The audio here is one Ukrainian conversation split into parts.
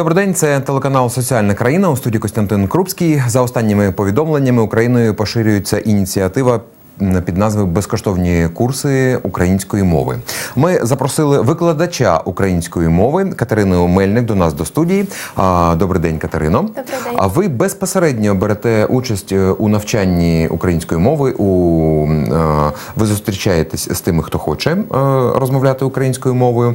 Добрий день, це телеканал Соціальна країна у студії Костянтин Крупський. За останніми повідомленнями Україною поширюється ініціатива під назвою Безкоштовні курси української мови. Ми запросили викладача української мови Катерину Мельник до нас до студії. Добрий день, Катерино. Добрий день. А ви безпосередньо берете участь е, у навчанні української мови. У е, ви зустрічаєтесь з тими, хто хоче е, розмовляти українською мовою,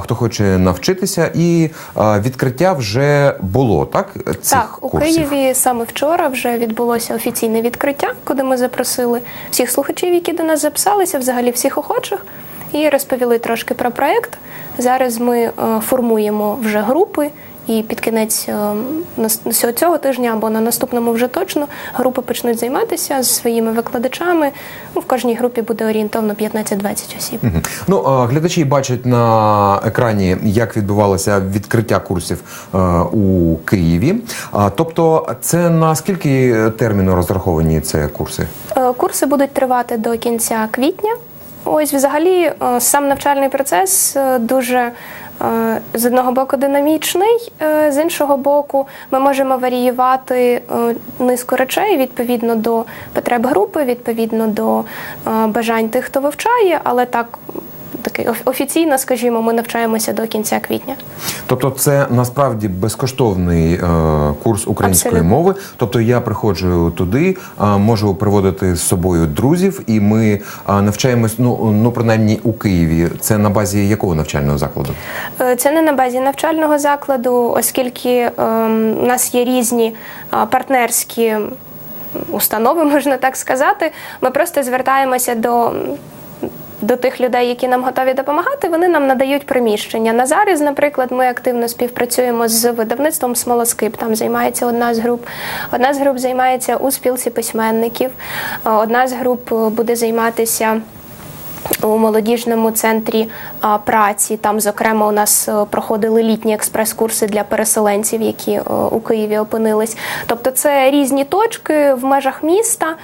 хто хоче навчитися, і відкриття вже було так. Цих Так, у курсів? Києві саме вчора вже відбулося офіційне відкриття, куди ми запросили всіх слухачів, які до нас записалися, взагалі всіх охочих, і розповіли трошки про проект. Зараз ми е, формуємо вже групи. І під кінець е, цього тижня або на наступному вже точно групи почнуть займатися з своїми викладачами. Ну, в кожній групі буде орієнтовно 15-20 осіб. Мгм. Ну, глядачі бачать на екрані, як відбувалося відкриття курсів е, у Києві. Тобто, це на скільки терміну розраховані ці курси? Е, Курси будуть тривати до кінця квітня. Ось, взагалі, сам навчальний процес дуже з одного боку динамічний, е, з іншого боку, ми можемо варіювати е, низку речей відповідно до потреб групи, відповідно до е, бажань тих, хто вивчає, але так. Такий оф- офіційно, скажімо, ми навчаємося до кінця квітня. Тобто, це насправді безкоштовний е, курс української Абсолютно. мови. Тобто, я приходжу туди, е, можу приводити з собою друзів, і ми е, навчаємось. Ну ну принаймні у Києві. Це на базі якого навчального закладу? Е, Це не на базі навчального закладу, оскільки ем, у нас є різні партнерські установи, можна так сказати. Ми просто звертаємося до. До тих людей, які нам готові допомагати, вони нам надають приміщення. На зараз, наприклад, ми активно співпрацюємо з видавництвом Смолоскип. Там займається одна з груп. Одна з груп займається у спілці письменників. Е, Одна з груп е, буде займатися у молодіжному центрі а, праці. Там, зокрема, у нас е, проходили літні експрес-курси для переселенців, які е, у Києві опинились. Тобто, це різні точки в межах міста.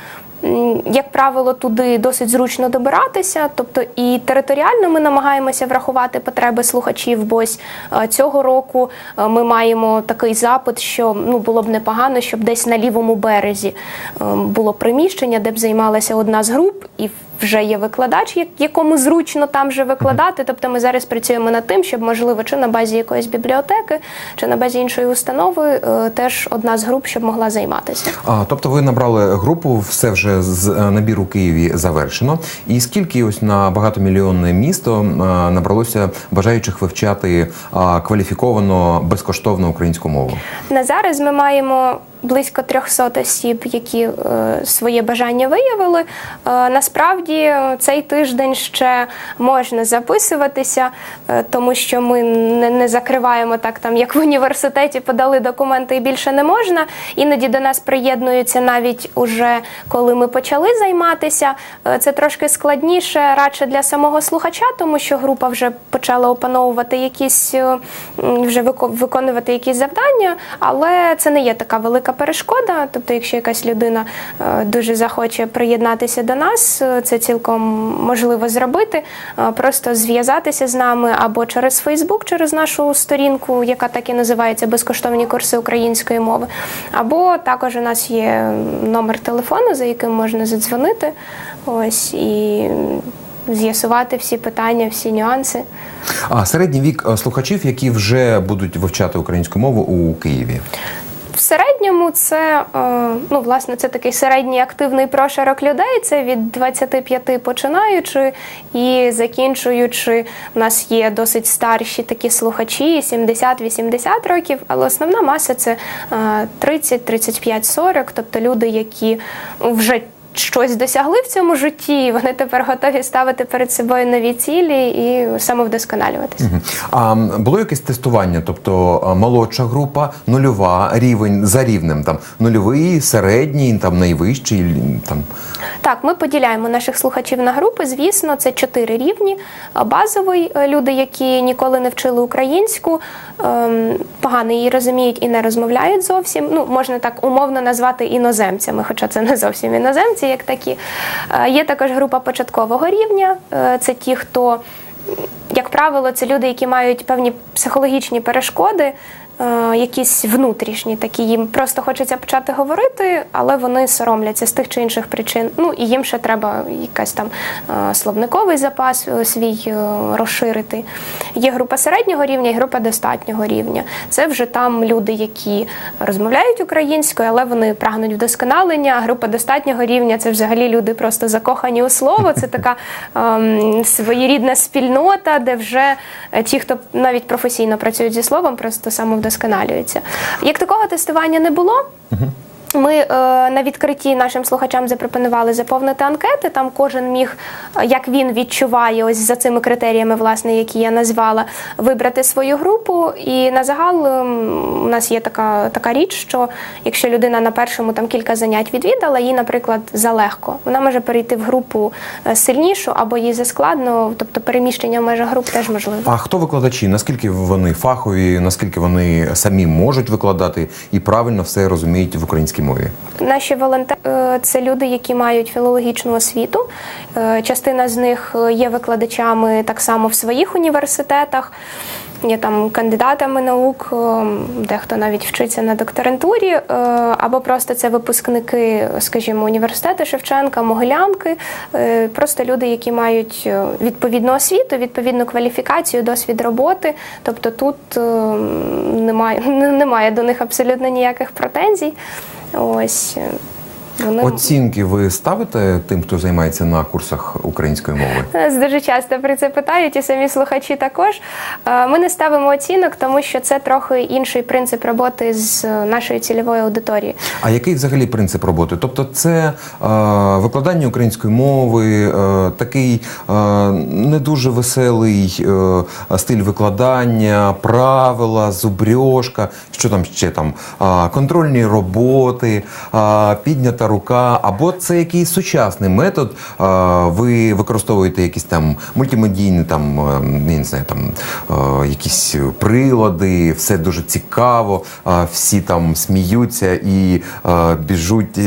Як правило, туди досить зручно добиратися, тобто і територіально ми намагаємося врахувати потреби слухачів. Бо ось е, цього року е, ми маємо такий запит, що ну було б непогано, щоб десь на лівому березі е, було приміщення, де б займалася одна з груп, і вже є викладач, як- якому зручно там же викладати. Тобто ми зараз працюємо над тим, щоб можливо чи на базі якоїсь бібліотеки, чи на базі іншої установи е, теж одна з груп, щоб могла займатися. А, тобто ви набрали групу, все вже з е, набір у Києві завершено. І скільки ось на багатомільйонне місто е, набралося бажаючих вивчати кваліфіковано безкоштовно українську мову? На зараз ми маємо близько 300 осіб, які е, своє бажання виявили. Е, насправді е, цей тиждень ще можна записуватися, тому що ми не, закриваємо так, там як в університеті подали документи і більше не можна. Іноді до нас приєднуються навіть уже коли ми почали займатися. Це трошки складніше радше для самого слухача, тому що група вже почала опановувати якісь вже виконувати якісь завдання, але це не є така велика перешкода. Тобто, якщо якась людина е, дуже захоче приєднатися до нас, е, це цілком можливо зробити. Е, Просто зв'язатися з нами або через Фейсбук, через нашу сторінку, яка так і називається безкоштовні курси української мови. Або також у нас є номер телефону, за яким можна задзвонити. Ось і з'ясувати всі питання, всі нюанси. А середній вік слухачів, які вже будуть вивчати українську мову у Києві. В середньому це е, ну власне це такий середній активний прошарок людей. Це від 25 починаючи і закінчуючи. У нас є досить старші такі слухачі, 70-80 років, але основна маса це е, 30, 35, 40, тобто люди, які вже щось досягли в цьому житті, і вони тепер готові ставити перед собою нові цілі і самовдосконалюватися. Мгм. А було якесь тестування, тобто молодша група, нульова, рівень за рівнем, там нульовий, середній, там найвищий, там. Так, ми поділяємо наших слухачів на групи. Звісно, це чотири рівні. Базовий е, люди, які ніколи не вчили українську, ем, погано її розуміють і не розмовляють зовсім. Ну, можна так умовно назвати іноземцями, хоча це не зовсім іноземці, як такі. Е, Є також група початкового рівня. Е, Це ті, хто як правило, це люди, які мають певні психологічні перешкоди. Е, якісь внутрішні такі. Їм просто хочеться почати говорити, але вони соромляться з тих чи інших причин. Ну і їм ще треба якась там е, словниковий запас е, свій розширити. Є група середнього рівня і група достатнього рівня. Це вже там люди, які розмовляють українською, але вони прагнуть вдосконалення. Група достатнього рівня це взагалі люди просто закохані у слово. Це така ем, своєрідна спільнота, де вже ті, хто навіть професійно працюють зі словом, просто самовдосконалюються. Як такого тестування не було. Ми е, на відкритті нашим слухачам запропонували заповнити анкети. Там кожен міг, е, як він відчуває, ось за цими критеріями, власне, які я назвала, вибрати свою групу. І на загал ем, у нас є така, така річ, що якщо людина на першому там кілька занять відвідала, їй, наприклад, залегко, вона може перейти в групу е, сильнішу або їй заскладно, тобто переміщення в межах груп теж можливо. А хто викладачі? Наскільки вони фахові, наскільки вони самі можуть викладати і правильно все розуміють в українській мові? Наші волонтери е, це люди, які мають філологічну освіту. Е, Частина з них е, є викладачами так само в своїх університетах. Є там кандидатами наук, дехто навіть вчиться на докторантурі, або просто це випускники, скажімо, університету Шевченка, Могилянки. Просто люди, які мають відповідну освіту, відповідну кваліфікацію, досвід роботи. Тобто тут немає, немає до них абсолютно ніяких претензій. Ось е, вони Оцінки ви ставите тим, хто займається на курсах української мови? Нас дуже часто про це питають, і самі слухачі також. Е, Ми не ставимо оцінок, тому що це трохи інший принцип роботи з нашою цільовою аудиторією. А який взагалі принцип роботи? Тобто, це е, викладання української мови, е, такий е, не дуже веселий е, стиль викладання, правила, зубрьошка, що там ще там, е, контрольні роботи, е, рука, або це якийсь сучасний метод. ви використовуєте якісь там мультимедійні, там е, не знаю, там е, якісь прилади, все дуже цікаво, всі там сміються і е, біжуть,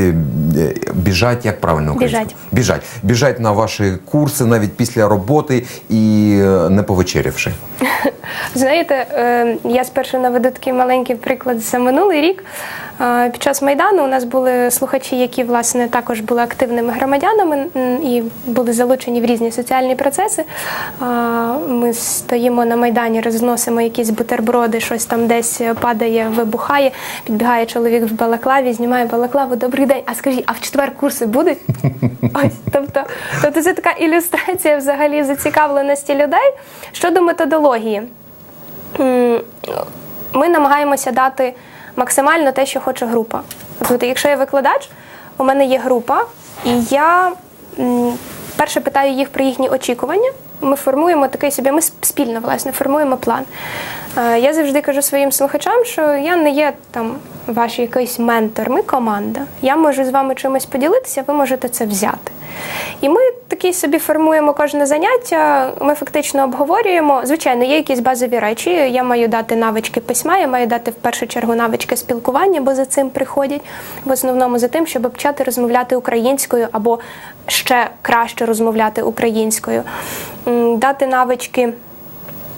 біжать, як правильно українською? Біжать. Біжать. Біжать на ваші курси навіть після роботи і не повечерявши. Знаєте, я спершу наведу такий маленький приклад за минулий рік. Під час майдану у нас були слухачі, які власне також були активними громадянами і були залучені в різні соціальні процеси. Ми стоїмо на майдані, розносимо якісь бутерброди, щось там десь падає, вибухає. Підбігає чоловік в балаклаві, знімає балаклаву. Добрий день. А скажіть, а в четвер курси будуть? Ось, тобто, тобто це така ілюстрація взагалі зацікавленості людей щодо методології. Ми намагаємося дати максимально те, що хоче група. Тобто, якщо я викладач, у мене є група, і я перше питаю їх про їхні очікування. Ми формуємо такий собі, ми спільно власне формуємо план. Е, Я завжди кажу своїм слухачам, що я не є там ваш якийсь ментор, ми команда. Я можу з вами чимось поділитися, ви можете це взяти. І ми такий собі формуємо кожне заняття. Ми фактично обговорюємо. Звичайно, є якісь базові речі. Я маю дати навички письма, я маю дати в першу чергу навички спілкування, бо за цим приходять в основному за тим, щоб почати розмовляти українською або ще краще розмовляти українською, дати навички.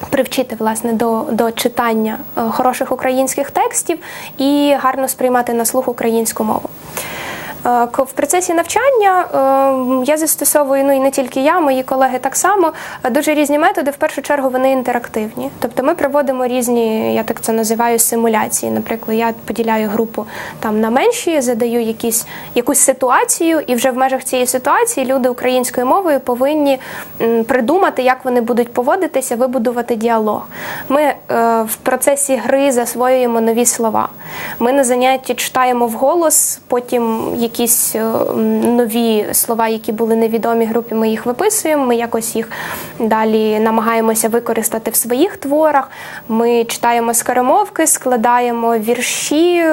Привчити власне до, до читання е, хороших українських текстів і гарно сприймати на слух українську мову. Е, В процесі навчання е, я застосовую, ну і не тільки я, мої колеги так само, е, дуже різні методи. В першу чергу вони інтерактивні. Тобто ми проводимо різні, я так це називаю, симуляції. Наприклад, я поділяю групу там на менші, задаю якісь, якусь ситуацію, і вже в межах цієї ситуації люди українською мовою повинні придумати, як вони будуть поводитися, вибудувати діалог. Ми в процесі гри засвоюємо нові слова. Ми на занятті читаємо вголос, потім якісь е, нові слова, які були невідомі групі, ми їх виписуємо. Ми якось їх далі намагаємося використати в своїх творах. Ми читаємо скоромовки, складаємо вірші,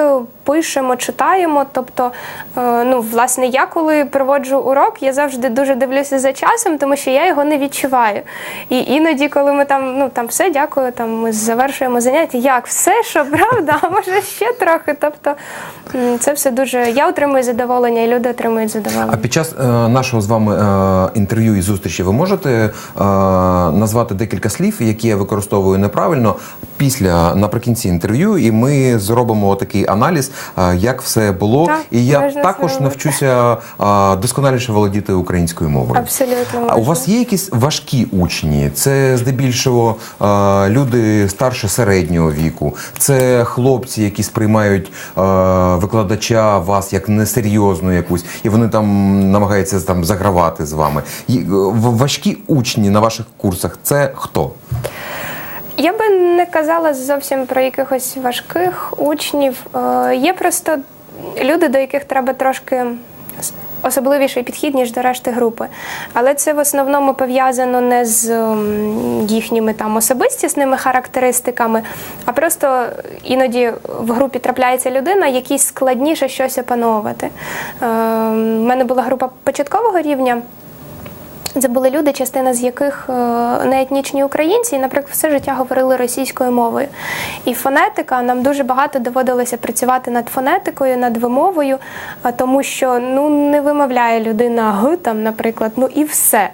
пишемо, читаємо. Тобто, е, ну, власне, я коли проводжу урок, я завжди дуже дивлюся за часом, тому що я його не відчуваю. І іноді, коли ми там, ну там все, дякую, там ми завершуємо заняття. Як все, що правда, а може ще трохи. Тобто це все дуже. Я отримую задоволення і люди отримують задоволення. А під час е, нашого з вами е, інтерв'ю і зустрічі ви можете е, назвати декілька слів, які я використовую неправильно після наприкінці інтерв'ю, і ми зробимо такий аналіз, як все було. Так, і я також навчуся е, досконаліше володіти українською мовою. Абсолютно можна. у вас є якісь важкі учні? Це здебільшого е, люди старше середнього віку. Це хлопці, які сприймають е, викладача вас як несерйозну якусь, і вони там намагаються там загравати з вами. Е, важкі учні на ваших курсах це хто? Я би не казала зовсім про якихось важких учнів. Е, Є просто люди, до яких треба трошки особливіший підхід, ніж до решти групи. Але це в основному пов'язано не з їхніми там особистісними характеристиками, а просто іноді в групі трапляється людина, якій складніше щось опановувати. Е, У мене була група початкового рівня. Це були люди, частина з яких е, не етнічні українці, і, наприклад, все життя говорили російською мовою. І фонетика нам дуже багато доводилося працювати над фонетикою, над вимовою, тому що ну не вимовляє людина г там, наприклад, ну і все.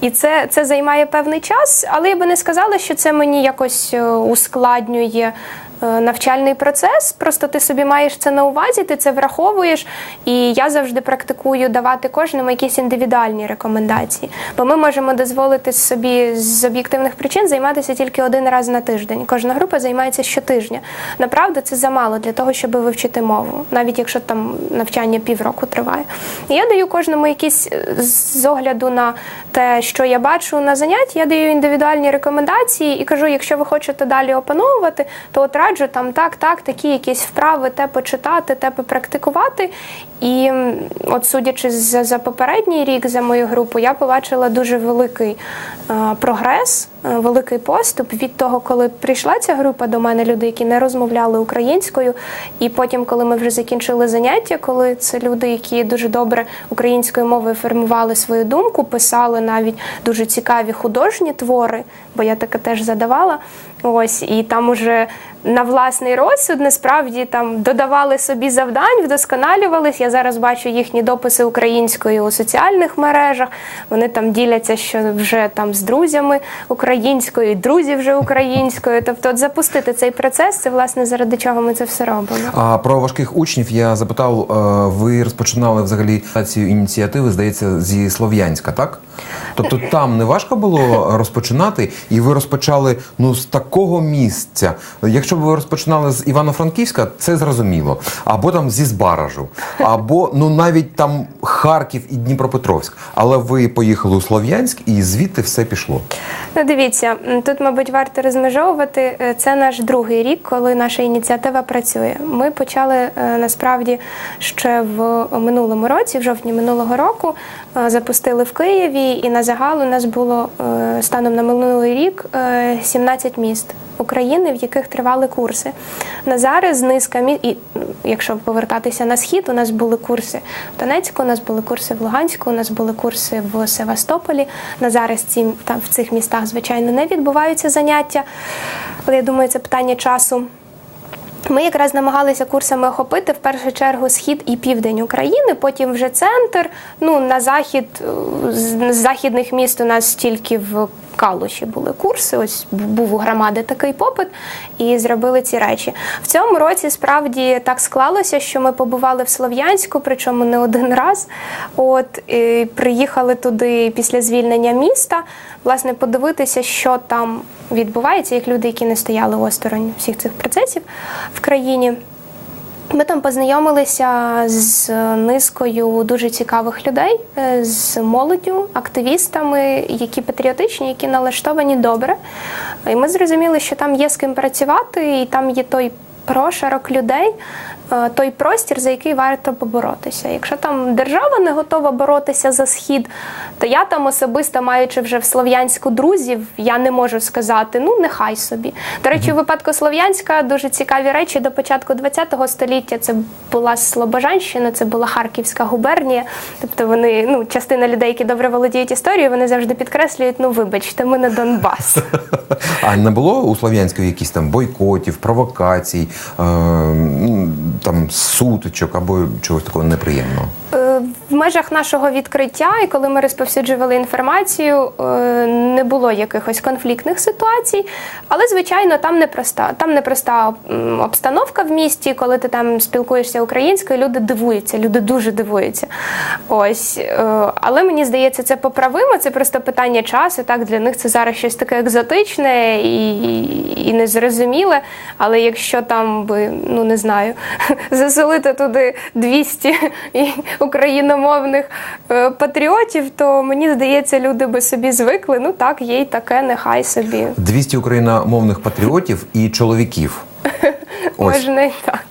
І це, це займає певний час, але я би не сказала, що це мені якось е, ускладнює. Е, Навчальний процес, просто ти собі маєш це на увазі, ти це враховуєш, і я завжди практикую давати кожному якісь індивідуальні рекомендації. Бо ми можемо дозволити собі з об'єктивних причин займатися тільки один раз на тиждень. Кожна група займається щотижня. Направду це замало для того, щоб вивчити мову, навіть якщо там навчання півроку триває. І я даю кожному якісь е, з огляду на те, що я бачу на занятті, я даю індивідуальні рекомендації і кажу, якщо ви хочете далі опановувати, то от раджу там так, так, такі якісь вправи, те почитати, те попрактикувати. І от судячи за, за попередній рік за мою групу, я побачила дуже великий е, прогрес, великий поступ від того, коли прийшла ця група до мене, люди, які не розмовляли українською. І потім, коли ми вже закінчили заняття, коли це люди, які дуже добре українською мовою формували свою думку, писали навіть дуже цікаві художні твори, бо я таке теж задавала. Ось і там уже на власний розсуд насправді там додавали собі завдань, вдосконалювались. Я зараз бачу їхні дописи українською у соціальних мережах. Вони там діляться, що вже там з друзями українською, і друзі вже українською. Тобто, от запустити цей процес, це власне заради чого ми це все робимо. А про важких учнів я запитав, е, ви розпочинали взагалі цю ініціативи, здається, зі Слов'янська, так? Тобто там не важко було розпочинати, і ви розпочали ну з такого місця. Якщо б ви розпочинали з Івано-Франківська, це зрозуміло. Або там зі Збаражу, або ну навіть там Харків і Дніпропетровськ. Але ви поїхали у Слов'янськ і звідти все пішло. Ну, дивіться, м, тут, мабуть, варто розмежовувати. Е, Це наш другий рік, коли наша ініціатива працює. Ми почали е, насправді ще в минулому році, в жовтні минулого року, е, запустили в Києві, і на загал у нас було станом на минулий рік е, 17 міст України, в яких тривали курси. На зараз низка міст, і якщо повертатися на схід, у нас були курси в Донецьку, у нас були курси в Луганську, у нас були курси в Севастополі. На зараз ці там в цих містах, звичайно, не відбуваються заняття. Але я думаю, це питання часу. Ми якраз намагалися курсами охопити в першу чергу схід і південь України, потім вже центр. Ну на захід з західних міст у нас тільки в Калуші були курси. Ось був у громади такий попит, і зробили ці речі. В цьому році справді так склалося, що ми побували в Слов'янську, причому не один раз. От і приїхали туди після звільнення міста, власне, подивитися, що там відбувається, як люди, які не стояли осторонь всіх цих процесів в країні. Ми там познайомилися з низкою дуже цікавих людей, е, з молоддю, активістами, які патріотичні, які налаштовані добре. І ми зрозуміли, що там є з ким працювати, і там є той прошарок людей, той простір, за який варто поборотися. Якщо там держава не готова боротися за схід, то я там особисто, маючи вже в Слов'янську друзів, я не можу сказати, ну нехай собі. До речі, у випадку Слов'янська дуже цікаві речі до початку ХХ століття. Це була Слобожанщина, це була Харківська губернія. Тобто вони, ну, частина людей, які добре володіють історією, вони завжди підкреслюють, ну вибачте, ми не Донбас. А не було у Слов'янську якісь там бойкотів, провокацій, е, м, там сутичок або чогось такого неприємного? В межах нашого відкриття, і коли ми розповсюджували інформацію, е, не було якихось конфліктних ситуацій. Але, звичайно, там непроста. Там непроста обстановка в місті, коли ти там спілкуєшся українською, люди дивуються, люди дуже дивуються. Ось. е, Але мені здається, це поправимо. Це просто питання часу. Так, для них це зараз щось таке екзотичне і, і незрозуміле. Але якщо там би, ну не знаю, заселити туди 200 і україномовних е, патріотів, то мені здається, люди би собі звикли. Ну так, є й таке, нехай собі. 200 україномовних патріотів і чоловіків. Ось. Можна і так.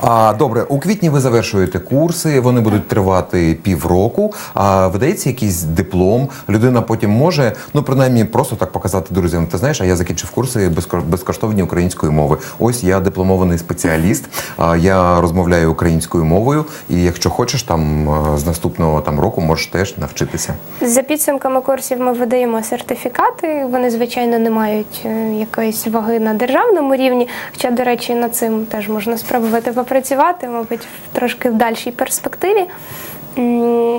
А, добре, у квітні ви завершуєте курси, вони будуть тривати півроку. А видається якийсь диплом. Людина потім може, ну принаймні, просто так показати друзям. Ти знаєш, а я закінчив курси безко- безкоштовні української мови. Ось я дипломований спеціаліст. А я розмовляю українською мовою. І якщо хочеш, там е, з наступного там року можеш теж навчитися. За підсумками курсів ми видаємо сертифікати. Вони, звичайно, не мають е, якоїсь ваги на державному рівні. Хоча, до речі, над цим теж можна спробувати попрацювати, мабуть, в трошки в дальшій перспективі.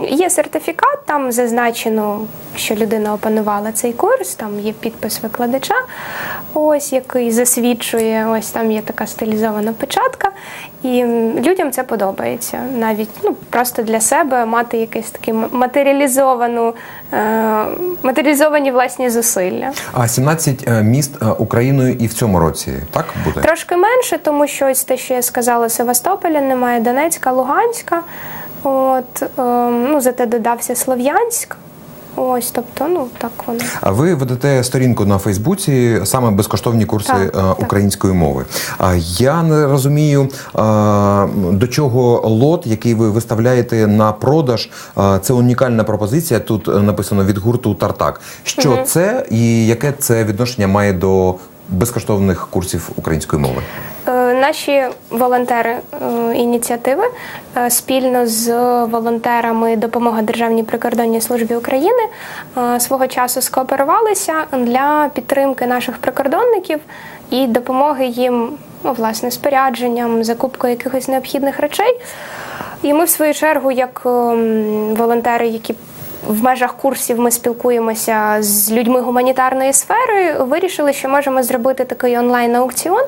Є сертифікат, там зазначено, що людина опанувала цей курс, там є підпис викладача, ось який засвідчує, ось там є така стилізована печатка. І людям це подобається. Навіть ну, просто для себе мати якесь таке м- матеріалізовану, е, матеріалізовані власні зусилля. А 17 е, міст е, Україною і в цьому році так буде? Трошки менше, тому що ось те, що я сказала, Севастополя немає Донецька, Луганська. От, е, ну, зате додався Слов'янськ. Ось, тобто, ну так воно. А ви ведете сторінку на Фейсбуці саме безкоштовні курси Так, е, так. української мови. А я не розумію е, до чого лот, який ви виставляєте на продаж. е, Це унікальна пропозиція. Тут написано від гурту Тартак. Що це і яке це відношення має до безкоштовних курсів української мови? Е, Наші волонтери е, ініціативи е, спільно з волонтерами допомога Державній прикордонній службі України свого часу скооперувалися для підтримки наших прикордонників і допомоги їм ну, власне спорядженням, закупкою якихось необхідних речей. І ми, в свою чергу, як ем, волонтери, які в межах курсів ми спілкуємося з людьми гуманітарної сфери, вирішили, що можемо зробити такий онлайн-аукціон.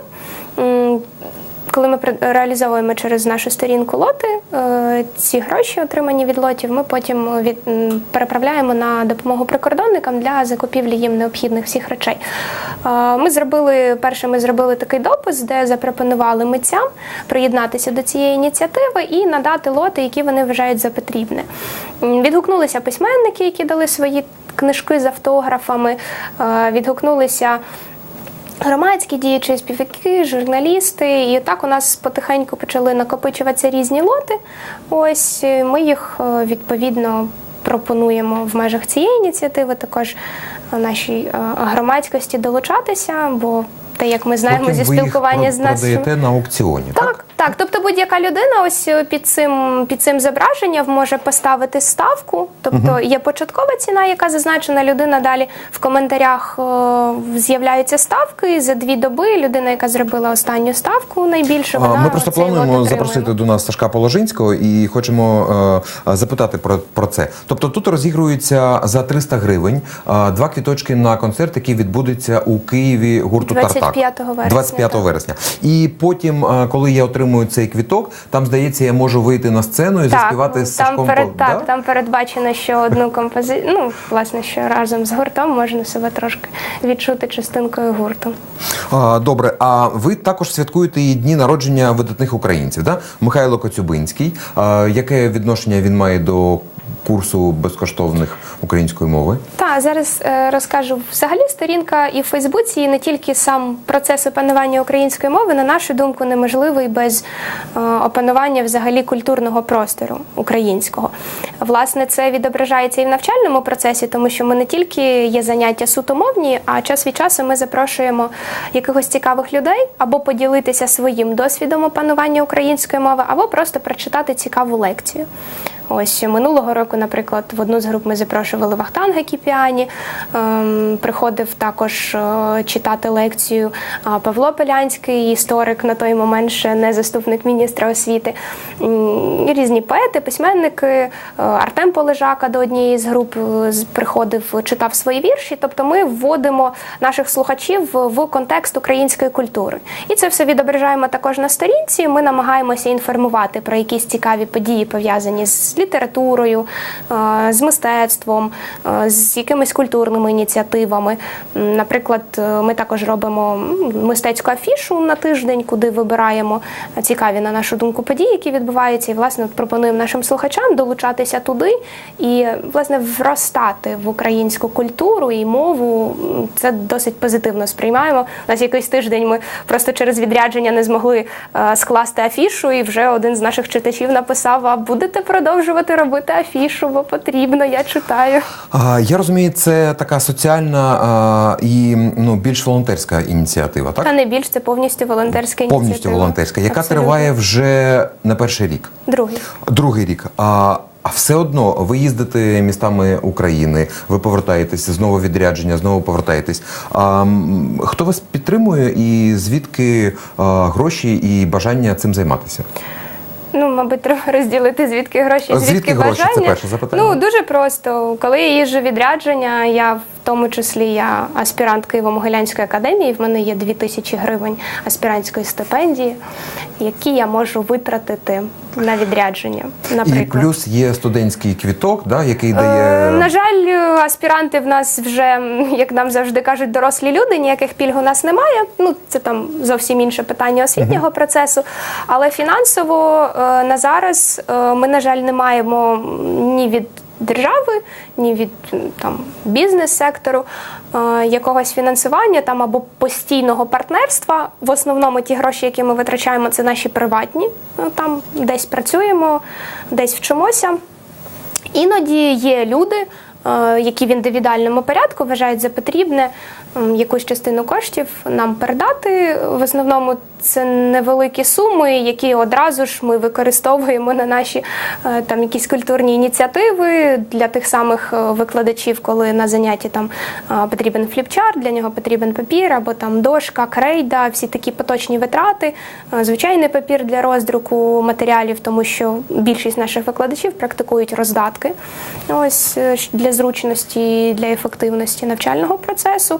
Коли ми реалізовуємо через нашу сторінку лоти, е, ці гроші, отримані від лотів, ми потім від, переправляємо на допомогу прикордонникам для закупівлі їм необхідних всіх речей. Е, Ми зробили перше, ми зробили такий допис, де запропонували митцям приєднатися до цієї ініціативи і надати лоти, які вони вважають за потрібне. Відгукнулися письменники, які дали свої книжки з автографами, е, відгукнулися. Громадські діячі, співаки, журналісти, і так у нас потихеньку почали накопичуватися різні лоти. Ось е, ми їх е, відповідно пропонуємо в межах цієї ініціативи також е, нашій громадськості долучатися, бо те, як ми знаємо Потім зі ви їх спілкування з про- нашими продаєте на аукціоні. так, так. Тобто будь-яка людина ось е, під цим під цим зображенням може поставити ставку. Тобто є початкова ціна, яка зазначена. Людина далі в коментарях е, з'являються ставки. За дві доби людина, яка зробила останню ставку, найбільше вона Ми просто плануємо запросити до нас Сашка Положинського і хочемо е, запитати про, про це. Тобто тут розігрується за 300 гривень е, два квіточки на концерт, який відбудеться у Києві гурту 25 вересня, 25 так. вересня. І потім, е, коли я отримую цей квіток, там здається, я можу вийти на сцену і заспівати з там перед, так, да? там передбачено, що одну композицію, ну власне, що разом з гуртом можна себе трошки відчути частинкою гурту. А, Добре, а ви також святкуєте і дні народження видатних українців, да? Михайло Коцюбинський. А, Яке відношення він має до курсу безкоштовних української мови? Так, зараз е, розкажу. Взагалі сторінка і в Фейсбуці, і не тільки сам процес опанування української мови, на нашу думку, неможливий без е, опанування взагалі культурного простору українського. Власне, це відображається і в навчальному процесі, тому що ми не тільки є заняття сутомовні, а час від часу ми запрошуємо якихось цікавих людей або поділитися своїм досвідом опанування української мови, або просто прочитати цікаву лекцію. Ось минулого року, наприклад, в одну з груп ми запрошували Вахтанга Кіпіані. Ем, приходив також е, читати лекцію Павло Полянський, історик на той момент ще не заступник міністра освіти. Різні поети, письменники. Е, Артем Полежака до однієї з груп е, приходив, читав свої вірші. Тобто ми вводимо наших слухачів в контекст української культури. І це все відображаємо також на сторінці. Ми намагаємося інформувати про якісь цікаві події, пов'язані з літературою, е, з мистецтвом, е, з якимись культурними ініціативами. Наприклад, е, ми також робимо мистецьку афішу на тиждень, куди вибираємо цікаві, на нашу думку, події, які відбуваються, і власне пропонуємо нашим слухачам долучатися туди і власне вростати в українську культуру і мову. Це досить позитивно сприймаємо. У нас якийсь тиждень ми просто через відрядження не змогли скласти афішу, і вже один з наших читачів написав: А будете продовжувати робити афішу, бо потрібно, я читаю. А, я розумію, це така соціальна а, і ну, більш волонтерська ініціатива, так? Та не більш це повністю волонтерська ініціатива. Повністю волонтерська, яка Абсолютно. триває вже не перший рік. другий. Другий рік. А, а все одно ви їздите містами України, ви повертаєтесь знову відрядження, знову повертаєтесь. А, хто вас підтримує і звідки а, гроші і бажання цим займатися? Ну, мабуть, треба розділити звідки гроші, звідки, звідки гроші? Це бажання. перше запитання. Ну дуже просто. Коли я їжджу відрядження, я тому числі я аспірант Києво-Могилянської академії. В мене є 2000 гривень аспірантської стипендії, які я можу витратити на відрядження. Наприклад. І плюс є студентський квіток, да, який Е, дає. На жаль, е, аспіранти в нас вже, як нам завжди кажуть, дорослі люди, ніяких пільг у нас немає. Ну, це там зовсім інше питання освітнього процесу. Але фінансово е, на зараз е, ми, на жаль, не маємо ні від держави, ні від там бізнес-сектору е, якогось фінансування там або постійного партнерства. В основному ті гроші, які ми витрачаємо, це наші приватні. Е, Там десь працюємо, десь вчимося. Іноді є люди, е, які в індивідуальному порядку вважають за потрібне якусь частину коштів нам передати. В основному це невеликі суми, які одразу ж ми використовуємо на наші е, там якісь культурні ініціативи для тих самих е, викладачів, коли на занятті там е, потрібен фліпчарт, для нього потрібен папір або там дошка, крейда, всі такі поточні витрати, звичайний папір для роздруку матеріалів, тому що більшість наших викладачів практикують роздатки. Ось для зручності, для ефективності навчального процесу.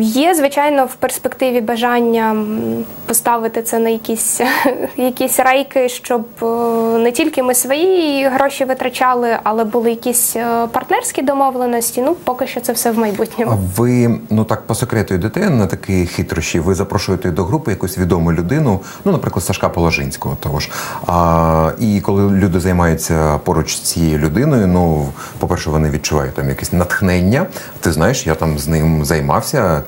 Є, звичайно, в перспективі бажання поставити це на якісь, якісь рейки, щоб е, не тільки ми свої гроші витрачали, але були якісь е, партнерські домовленості. Ну, поки що це все в майбутньому. А ви ну так по секрету йдете на такі хитрощі. Ви запрошуєте до групи якусь відому людину, ну, наприклад, Сашка Положинського. Того ж. А, і коли люди займаються поруч з цією людиною, ну по-перше, вони відчувають там якесь натхнення. Ти знаєш, я там з ним займався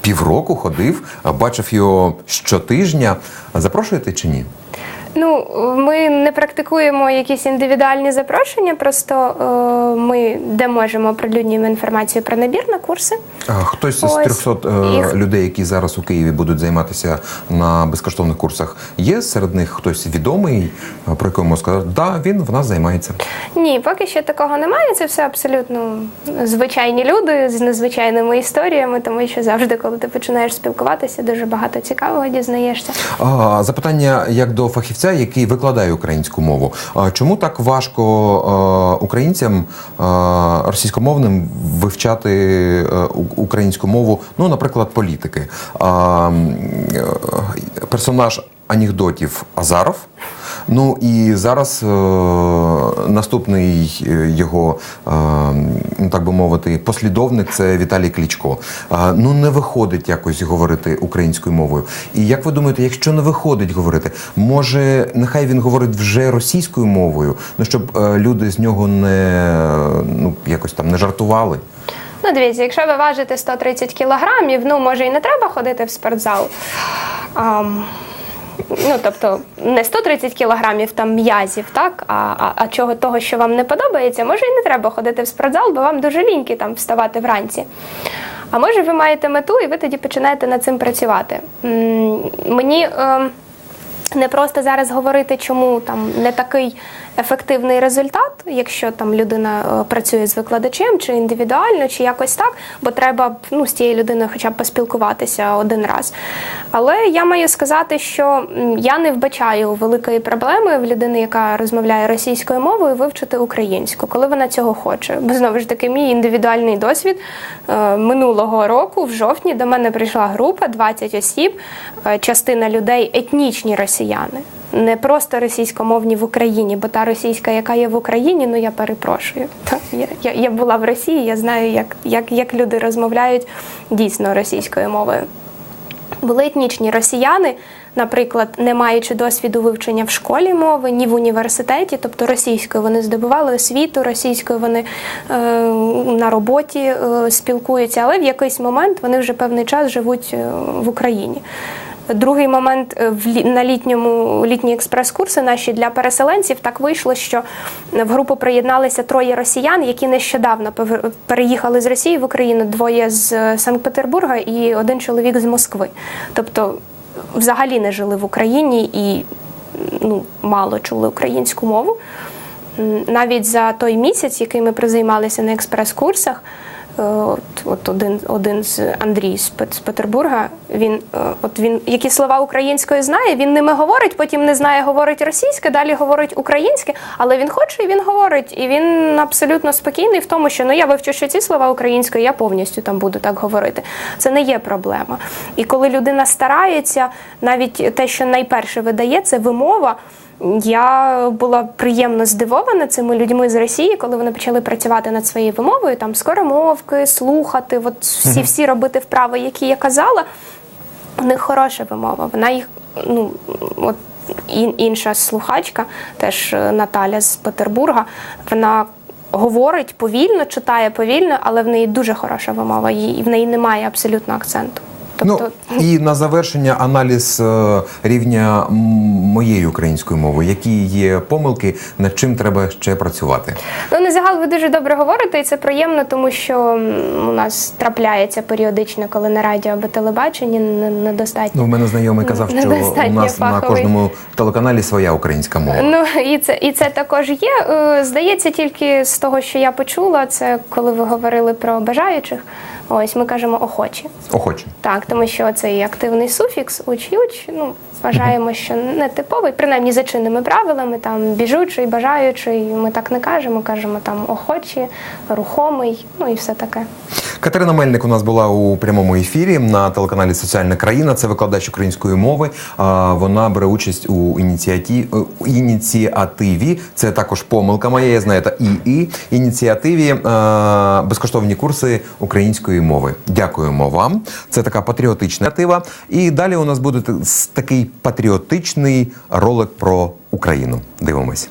півроку, ходив, бачив його щотижня. Запрошуєте чи ні? Ну, ми не практикуємо якісь індивідуальні запрошення, просто е, ми де можемо оприлюднюємо інформацію про набір на курси. А Хтось з Ось. 300 е, Їх- людей, які зараз у Києві будуть займатися на безкоштовних курсах, є серед них хтось відомий, е, про якого можна сказати, да, він в нас займається. Ні, поки що такого немає. Це все абсолютно звичайні люди з незвичайними історіями, тому що завжди, коли ти починаєш спілкуватися, дуже багато цікавого дізнаєшся. А, запитання як до фахівця, який викладає українську мову. Чому так важко е, українцям е, російськомовним вивчати е, українську мову? Ну, наприклад, політики. Персонаж анекдотів Азаров. Ну і зараз е, наступний е, його, е, ну, так би мовити, послідовник це Віталій Клічко. Е, ну не виходить якось говорити українською мовою. І як ви думаєте, якщо не виходить говорити, може нехай він говорить вже російською мовою, ну щоб е, люди з нього не ну якось там не жартували. Ну, дивіться, якщо ви важите 130 кілограмів, ну може і не треба ходити в спортзал. Ам, ну, тобто не 130 кілограмів там м'язів, так? А, а, а чого того, що вам не подобається, може і не треба ходити в спортзал, бо вам дуже ліньки там вставати вранці. А може, ви маєте мету, і ви тоді починаєте над цим працювати. М, Мені. ем, Не просто зараз говорити, чому там не такий ефективний результат, якщо там людина е, працює з викладачем, чи індивідуально, чи якось так, бо треба ну, з тією людиною хоча б поспілкуватися один раз. Але я маю сказати, що я не вбачаю великої проблеми в людини, яка розмовляє російською мовою, вивчити українську, коли вона цього хоче. Бо знову ж таки, мій індивідуальний досвід е, минулого року, в жовтні, до мене прийшла група 20 осіб, е, частина людей етнічні росіяни. Не просто російськомовні в Україні, бо та російська, яка є в Україні, ну я перепрошую. Я, я, я була в Росії, я знаю, як, як, як люди розмовляють дійсно російською мовою. Були етнічні росіяни, наприклад, не маючи досвіду вивчення в школі мови, ні в університеті, тобто російською вони здобували освіту, російською вони е, на роботі е, спілкуються, але в якийсь момент вони вже певний час живуть е, в Україні. Другий момент е, на літньому літні експрес-курси наші для переселенців так вийшло, що в групу приєдналися троє росіян, які нещодавно переїхали з Росії в Україну, двоє з е, Санкт-Петербурга і один чоловік з Москви. Тобто, взагалі не жили в Україні і ну, мало чули українську мову. Навіть за той місяць, який ми призаймалися на експрес-курсах, от, от один, один з Андрій з, Петербурга, він, е, от він які слова українською знає, він ними говорить, потім не знає, говорить російське, далі говорить українське, але він хоче і він говорить. І він абсолютно спокійний в тому, що ну я вивчу ще ці слова українською, я повністю там буду так говорити. Це не є проблема. І коли людина старається, навіть те, що найперше видає, це вимова. Я була приємно здивована цими людьми з Росії, коли вони почали працювати над своєю вимовою, там скоромовки, слухати, от всі всі робити вправи, які я казала. У них хороша вимова. Вона їх, ну от інша слухачка, теж е, Наталя з Петербурга, вона говорить повільно, читає повільно, але в неї дуже хороша вимова, і в неї немає абсолютно акценту. Тобто, Ну і на завершення аналіз е, рівня моєї української мови. Які є помилки, над чим треба ще працювати? Ну, на загал ви дуже добре говорите, і це приємно, тому що у нас трапляється періодично, коли на радіо або телебаченні недостатньо. Ну, в мене знайомий казав, що у нас на кожному телеканалі своя українська мова. Ну і це і це також є. Е, Здається, тільки з того, що я почула, це коли ви говорили про бажаючих. Ось ми кажемо охочі. Охоче. Так, тому що цей активний суфікс уч-юч, ну вважаємо, що не типовий, принаймні за чинними правилами, там біжучий, бажаючий. Ми так не кажемо, кажемо там охочі, рухомий, ну і все таке. Катерина Мельник у нас була у прямому ефірі на телеканалі Соціальна країна. Це викладач української мови. А, Вона бере участь у ініціативі. Це також помилка моя. Я знаю, це ІІ ініціативі безкоштовні курси української мови. Дякуємо вам. Це така патріотична тива. І далі у нас буде такий патріотичний ролик про Україну. Дивимось.